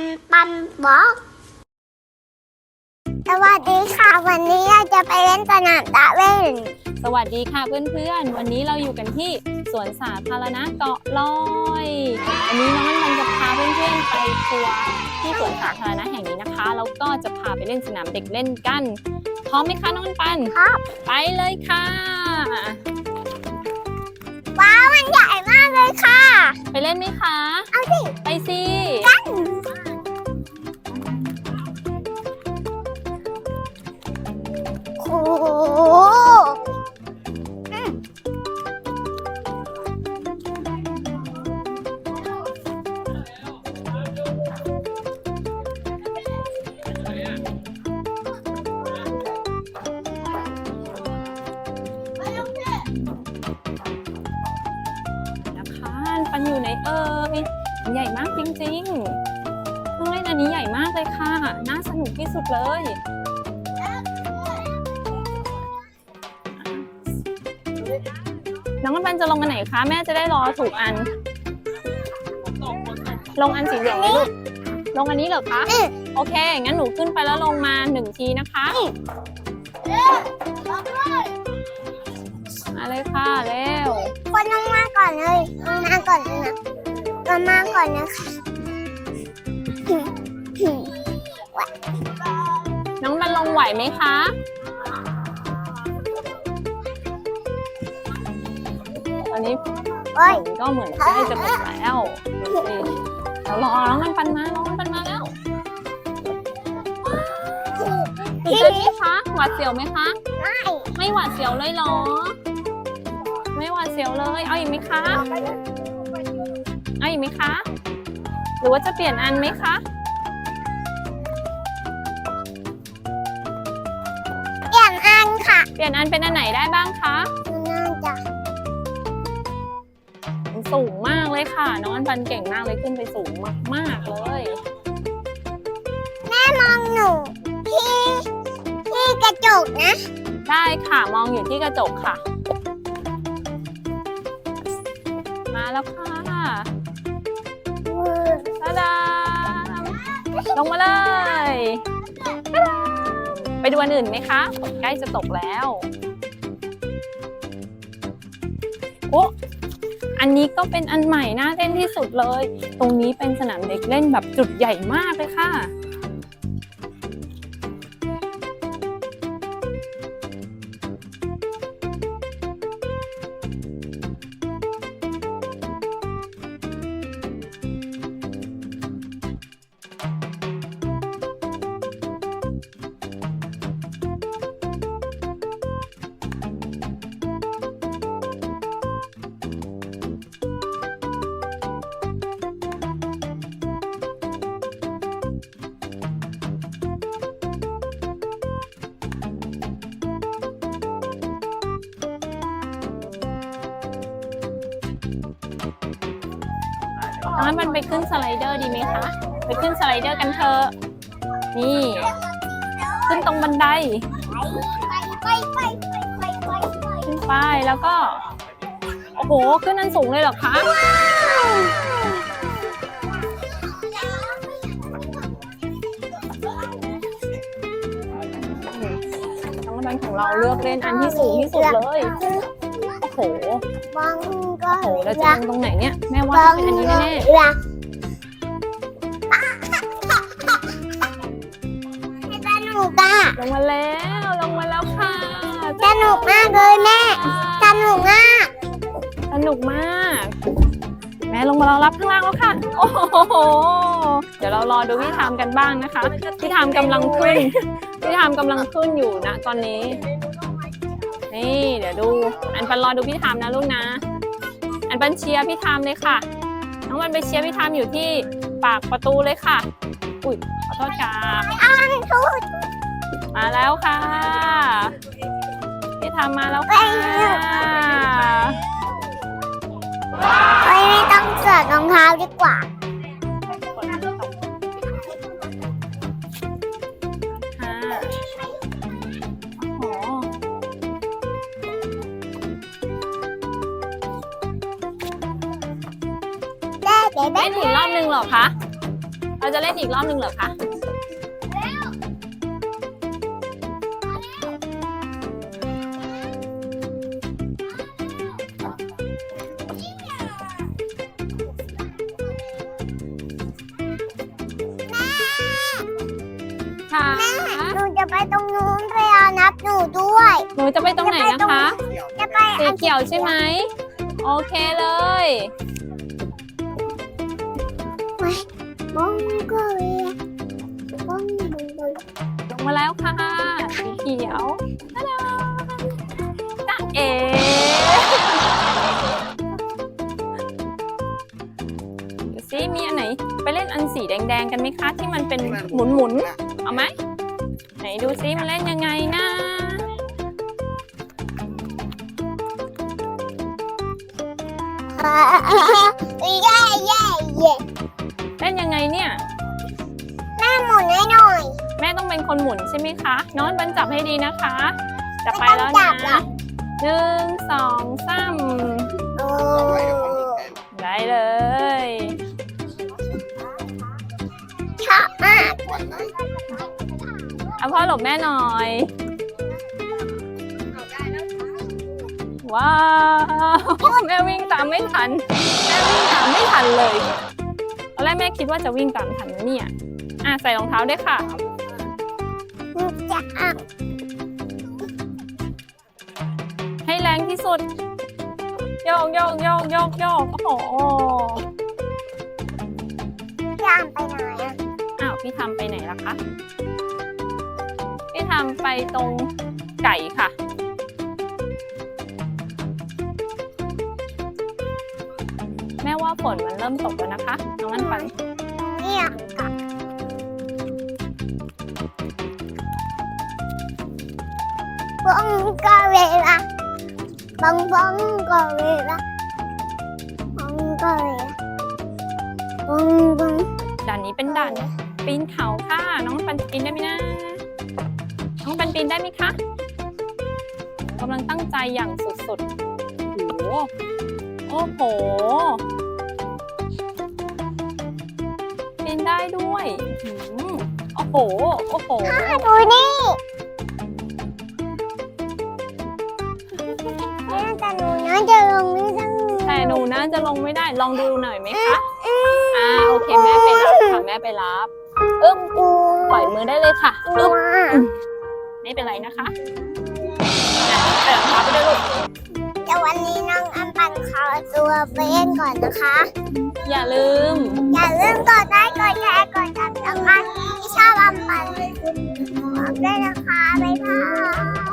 นปันบอกสวัสดีค่ะวันนี้เราจะไปเล่นสนามตะเว่นสวัสดีค่ะเพื่อนๆ วันนี้เราอยู่กันที่สวนสาธารณะเกาะลอยวันนี้น้องมันจะพาเพื่อนๆไปทัวร์ที่สวนสาธารณะแห่งนี้นะคะแล้วก็จะพาไปเล่นสนามเด็กเล่นกันพร้อมไหมคะน้องปันครับ ไปเลยค่ะ ว้าวมันใหญ่มากเลยค่ะ ไปเล่นไหมคะ เอาสิ ไปสิโใหญ่มากจริงๆเครื่องเล่นอันนี้ใหญ่มากเลยค่ะ น่าสนุกที่สุดเลย น้องปันจะลงอันไหนคะ แม่จะได้รอถูกอัน ลงอันสีเหลืองไหมลูกลงอันนี้เหรอคะอืมโอเค งั้นหนูขึ้นไปแล้วลงมาหนึ่งทีนะคะมาเลยค่ะเร็วคนลงมาก่อนเลยลงมาก่อนเลยนะ ลงมาก่อนนะคะอืมอืมน้องมันลงไหวไหมคะ ตอนนี้ฝโอ้ยนก็เหมือนใกล้จะหมดแล้วดูสิเรารอน้องมันปันมาน้องมันปันมาแล้วตื่นเต้นไหมคะ หวาดเสียวไหมคะ ไม่ไม่หวาดเสียวเลยเหรอ ไม่หวาดเสียวเลย เอาอีกไหมคะ เอา อีกไหมคะ หรือว่าจะเปลี่ยนอันไหมคะเปลี่ยนอันค่ะเปลี่ยนอันเป็นอันไหนได้บ้างคะน่าจะสูงมากเลยค่ะ น้องอันปันเก่งมากเลยขึ้นไปสูงมากๆเลย แม่มองหนูที่ที่กระจกนะ ได้ค่ะมองอยู่ที่กระจกค่ะาดามลงมาเลยตาดาไปดูอันอื่นไหมคะฝนใกล้จะตกแล้วโอ้อันนี้ก็เป็นอันใหม่น่าเล่นที่สุดเลย ตรงนี้เป็นสนามเด็กเล่นแบบจุดใหญ่มากเลยค่ะ น้องมันไปขึ้นสไลเดอร์ดีไหมคะ ไปขึ้นสไลเดอร์กันเถอะ นี่ ขึ้นตรงบันได ขึ้นไปแล้วก็ โอ้โห ขึ้นอันสูงเลยเหรอคะ น้องบันของเราเลือกเล่นอันที่สูงที่สุดเลย โอ้โหบางก็โอ้โหเราจะรัลกงตรงไหนเนี่ย แม่ว่าบาต้องงเป็นอันนี้แน่รักสนุกอะๆลงมาแล้วลงมาแล้วค่ะสนุกมากเลยแม่สนุกมากสนุกมาก แม่ลงมารอรับข้างล่างแล้วค่ะ โอ้โหเดี๋ยวเรารอดูพี่ทามกันบ้างนะคะพี่ทามกำลังขึ้นพี่ทามกำลังขึ้นอยู่นะตอนนี้นี่เดี๋ยวดู อันปันรอดูพี่ทามนะลูกนะ อันปันเชียร์พี่ทามเลยค่ะ น้องมันไปเชียร์พี่ทามอยู่ที่ปากประตูเลยค่ะ อุ้ยขอโทษค่ะทุกมาแล้วค่ะ พี่ทามมาแล้วค่ะไม่ต้องเสือกรองเท้าดีกว่า เดี๋ยวได้เล่นอีกรอบนึงเหรอคะ เราจะเล่นอีกรอบหนึ่งเหรอคะค่ะหนูจะไปตรงนู้นไปเอานับหนูด้วย หนูจะไปตรงไหนนะคะ จะไปสีเขียวใช่ไหม โอเคเลย บ้องก็เลยบ้องบึงบึงลงมาแล้วค่ะสีเขียวตาดาจ้าเอ๋ดูซิมีอันไหน ไปเล่นอันสีแดงๆกันไหมคะที่มันเป็นหมุนๆ เอาไหม ไหนดูซิมันเล่นยังไงนะเย่เย่เย่ ล่นยังไงเนี่ย แม่หมุนให้หน่อย แม่ต้องเป็นคนหมุนใช่ไหมคะน้องบันจับให้ดีนะคะ จะไปแล้วไม่ต้องจันะบหรอก หนึ่งสองสามโอ้ได้เลย ชอบมากเอาพ่อหลบแม่หน่อย ว้าว แม่วิ่งตามไม่ทัน แม่วิ่งตามไม่ทันเลย ตอนแรกแม่คิดว่าจะวิ่งตามทันนะเนี่ย อะใส่รองเท้าด้วยค่ะ จะอะให้แรงที่สุด โยกโยกโยกโยกโยกโอ้โห ย่ามไปไหนอะอ้าวพี่ทำไปไหนล่ะคะ พี่ทำไปตรงไก่ค่ะ ว่าฝนมันเริ่มตกแล้วนะคะ น้องอันปันเนี่ยบ้องก็เวลาบ้องบ้องก็เวลาบ้องก็เวลาบ้องบ้องด่านนี้เป็นด่านปีนเขาค่ะ น้องปันจะปีนได้ไหมนะ น้องปันปีนได้ไหมคะกำลังตั้งใจอย่างสุดๆโอ้โหโอ้โห ได้ด้วยอื้อหือโอ้โห โอ้โห ดูนี่แม่แต่หนูน่าจะลงไม่ได้แต่หนูน่าจะลงไม่ได้ ลองดูหน่อยไหมคะ อ่า โอเคแม่ไปรับค่ะแม่ไปรับอึ๊บกลัวปล่อยมือได้เลยค่ะกลัอึ๊บวไม่เป็นไรนะคะอะใส่รองเท้าไปด้วยลูกแต่วันนี้น้อ เขาตัวเปเล่นก่อนนะคะ อย่าลืม อย่าลืมกดไลค์กดแชร์กดติดตามที่ชอบอัมปันขอบด้วยนะคะ บ๊ายบาย